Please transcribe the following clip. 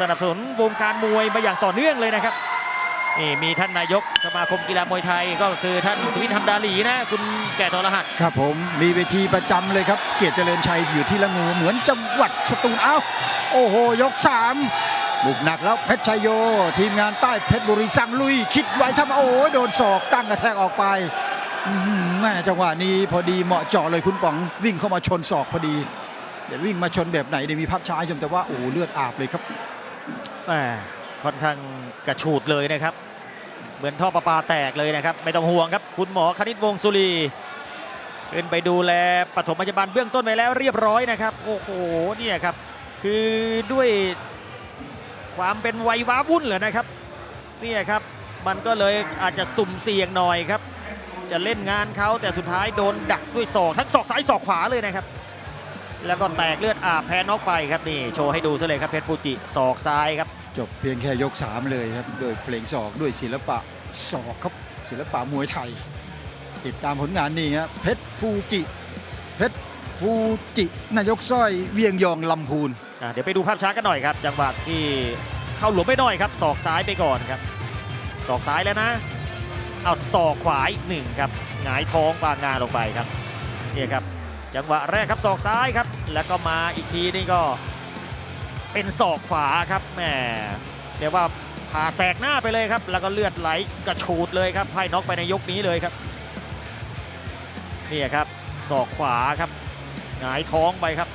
สนับสนุนวงการมวยมาอย่างต่อเนื่องเลยนะครับนี่มีท่านนายกสมาคมกีฬามวยไทยก็คือท่านสวิทย์ฮัมดาลีนะ คุณแก่ทรหัสครับผมมีเวทีประจำเลยครับ เกียรติเจริญชัยอยู่ที่ละงูเหมือนจังหวัดสตูลเอ้าโอ้โห ยกสามบุกหนักแล้วเพชรชัยโย ทีมงานใต้เพชรบุรีสั่งลุย คิดไว้ทำโอ้โหโดนศอกตั้งกระแทกออกไปแม่จังหวะนี้พอดีเหมาะเจาะเลยคุณป๋องวิ่งเข้ามาชนศอกพอดี เดี๋ยววิ่งมาชนแบบไหนเดี๋ยวมีภาพช้าชมแต่ว่าโอ้เลือดอาบเลยครับ ค่อนข้างกระฉูดเลยนะครับ เหมือนท่อประปาแตกเลยนะครับ ไม่ต้องห่วงครับ คุณหมอคณิตวงศ์สุรีขึ้นไปดูแลปฐมพยาบาลเบื้องต้นไปแล้วเรียบร้อยนะครับ โอ้โหเนี่ยครับ คือด้วยความเป็นวัยว้าวุ่นเหรอนะครับเนี่ยครับมันก็เลยอาจจะสุ่มเสี่ยงหน่อยครับ จะเล่นงานเขาแต่สุดท้ายโดนดักด้วยศอกทั้งศอกซ้ายศอกขวาเลยนะครับ แล้วก็แตกเลือดอาบแพ้น็อกไปครับนี่โชว์ให้ดูซะเลยครับเพชรฟูจิศอกซ้ายครับ จบเพียงแค่ยก 3 เลยครับด้วยเพลงศอกด้วยศิลปะศอกครับศิลปะมวยไทย ติดตามผลงานนี่ครับเพชรฟูจิเพชรฟูจินายกสร้อยเวียงยองลำพูนอะเดี๋ยวไปดูภาพช้ากันหน่อยครับ จังหวะที่เข้าหลวมไปหน่อยครับศอกซ้ายไปก่อนครับศอกซ้ายแล้วนะเอาศอกขวาอีกหนึ่งครับหงายท้องปางงานลงไปครับเนี่ยครับ จังหวะแรกครับศอกซ้ายครับ แล้วก็มาอีกทีนี่ก็ เป็นศอกขวาครับแหมเรียกว่าผ่าแสกหน้าไปเลยครับ แล้วก็เลือดไหลกระฉูดเลยครับไพ่น็อกไปในยกนี้เลยครับนี่ครับศอกขวาครับหงายท้องไปครับ